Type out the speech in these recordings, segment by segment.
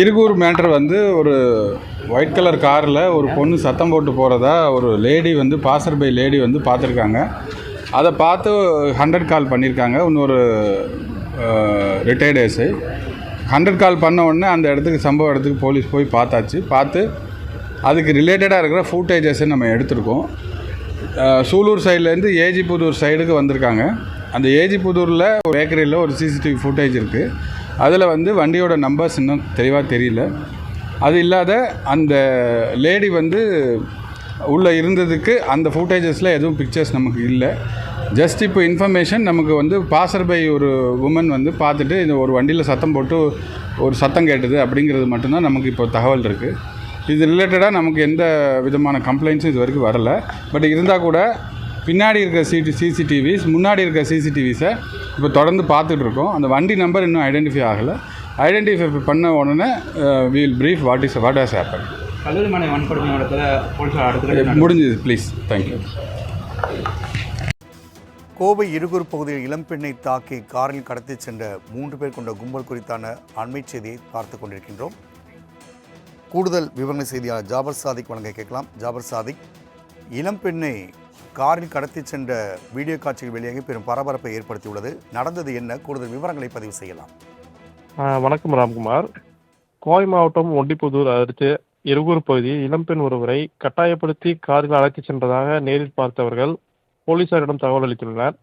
Irugur matter வந்து ஒரு white colour காரில் ஒரு பொண்ணு சத்தம் போட்டு போகிறதா ஒரு லேடி வந்து பாசர் பை லேடி வந்து பார்த்துருக்காங்க. அதை பார்த்து ஹண்ட்ரட் கால் பண்ணியிருக்காங்க இன்னொரு ரிட்டையர்ட் ஏஸு ஹண்ட்ரட் கால் பண்ண உடனே அந்த இடத்துக்கு சம்பவ இடத்துக்கு போலீஸ் போய் பார்த்தாச்சு. பார்த்து அதுக்கு ரிலேட்டடாக இருக்கிற ஃபூட்டேஜஸை நம்ம எடுத்திருக்கோம். சூலூர் சைட்லேருந்து ஏஜிபுதூர் சைடுக்கு வந்திருக்காங்க. அந்த ஏஜி புதூரில் ஒரு பேக்கரியில் ஒரு சிசிடிவி ஃபுட்டேஜ் இருக்குது அதில் வந்து வண்டியோட நம்பர்ஸ் இன்னும் தெளிவாக தெரியல. அது இல்லாத அந்த லேடி வந்து உள்ளே இருந்ததுக்கு அந்த ஃபுட்டேஜஸில் எதுவும் பிக்சர்ஸ் நமக்கு இல்லை. ஜஸ்ட் இப்போ இன்ஃபர்மேஷன் நமக்கு வந்து பாசர் பை ஒரு உமன் வந்து பார்த்துட்டு இந்த ஒரு வண்டியில் சத்தம் போட்டு ஒரு சத்தம் கேட்டது அப்படிங்கிறது மட்டும்தான் நமக்கு இப்போ தகவல் இருக்குது இது ரிலேட்டடாக நமக்கு எந்த விதமான கம்ப்ளைண்ட்ஸும் இது வரைக்கும் வரல. பட் இருந்தால் கூட பின்னாடி இருக்க சிடி சிசிடிவிஸ் முன்னாடி இருக்க சிசிடிவிஸை இப்போ தொடர்ந்து பார்த்துட்டு இருக்கோம். அந்த வண்டி நம்பர் இன்னும் ஐடென்டிஃபை ஆகலை. ஐடென்டிஃபை பண்ண உடனே we'll brief what is what has happen கல்லூரி மாணவி வன்கொடுமை இடத்துல போலீஸார் அடுத்த முடிஞ்சது ப்ளீஸ் தேங்க்யூ கோவை இருகூர் பகுதியில் இளம்பெண்ணை தாக்கி காரில் கடத்திச் சென்ற மூன்று பேர் கொண்ட கும்பல் குறித்தான அண்மைச் செய்தியை பார்த்து கொண்டிருக்கின்றோம். கூடுதல் விவரண செய்தியாளர் ஜாபர் சாதிக் வழங்க கேட்கலாம். ஜாபர் சாதிக் இளம்பெண்ணை காரில் கடத்தி சென்ற வீடியோ காட்சிகள் வெளியாகி பெரும் பரபரப்பை ஏற்படுத்தியுள்ளது. நடந்தது என்ன? கூடுதல் விவரங்களை பதிவு செய்யலாம். வணக்கம் ராம்குமார். கோவை மாவட்டம் ஒண்டிப்புதூர் அடுத்து இருகூர் பகுதியில் இளம்பெண் ஒருவரை கட்டாயப்படுத்தி காரில் அழைத்துச் சென்றதாக நேரில் பார்த்தவர்கள் போலீசாரிடம் தகவல் அளித்துள்ளனர்.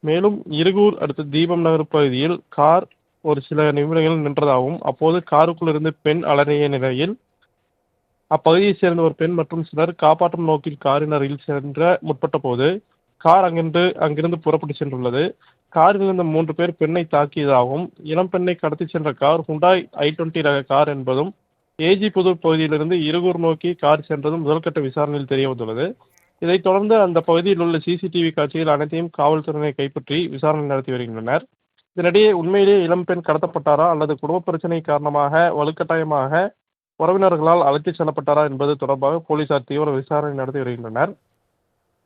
மேலும் இருகூர் அடுத்த தீபம் நகர் பகுதியில் கார் ஒரு சில நிமிடங்கள் நின்றதாகவும் அப்போது காருக்குள் இருந்து பெண் அலறிய நிலையில் அப்பகுதியைச் சேர்ந்த ஒரு பெண் மற்றும் சிலர் காப்பாற்றும் நோக்கில் காரின் அருகில் சென்ற முற்பட்ட போது கார் அங்கிருந்து அங்கிருந்து புறப்பட்டு சென்றுள்ளது. காரில் இருந்த மூன்று பேர் பெண்ணை தாக்கியதாகவும் இளம் பெண்ணை கடத்திச் சென்ற கார் ஹுண்டாய் ஐ டுவெண்ட்டி ரக கார் என்பதும் ஏஜி புதூர் பகுதியிலிருந்து இருகூர் நோக்கி கார் சென்றதும் முதல்கட்ட விசாரணையில் தெரிய வந்துள்ளது இதைத் தொடர்ந்து அந்த பகுதியில் உள்ள சிசிடிவி காட்சிகள் அனைத்தையும் காவல்துறையினர் கைப்பற்றி விசாரணை நடத்தி வருகின்றனர். இதனிடையே உண்மையிலேயே இளம்பெண் கடத்தப்பட்டாரா அல்லது குடும்ப பிரச்சனை காரணமாக வலுக்கட்டாயமாக உறவினர்களால் அழைத்துச் செல்லப்பட்டாரா என்பது தொடர்பாக போலீசார் தீவிர விசாரணை நடத்தி வருகின்றனர்.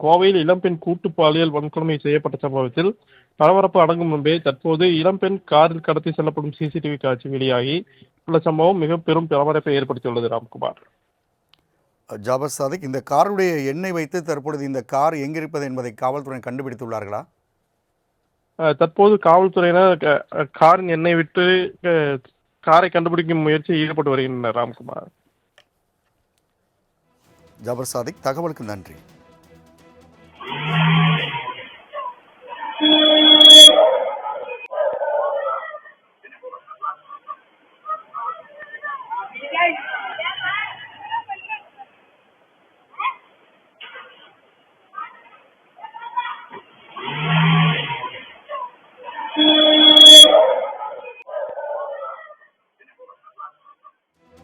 கோவையில் இளம்பெண் கூட்டு பாலியல் வன்கொடுமை செய்யப்பட்ட சம்பவத்தில் பரபரப்பு அடங்கும் முன்பே தற்போது இளம்பெண் காரில் கடத்தி செல்லப்படும் சிசிடிவி காட்சி வெளியாகி உள்ள சம்பவம் மிக பெரும் பரபரப்பை ஏற்படுத்தியுள்ளது ராம்குமார். ஜாபர் சாதிக் இந்த காருடைய எண்ணை வைத்து தற்பொழுது இந்த கார் எங்கிருப்பது என்பதை காவல்துறை கண்டுபிடித்துள்ளார்களா? தற்போது காவல்துறையினர் காரின் எண்ணெய் விட்டு காரை கண்டுபிடிக்கும் முயற்சியில் ஈடுபட்டு வருகின்றனர் ராம்குமார். ஜபர் சாதிக் தகவலுக்கு நன்றி.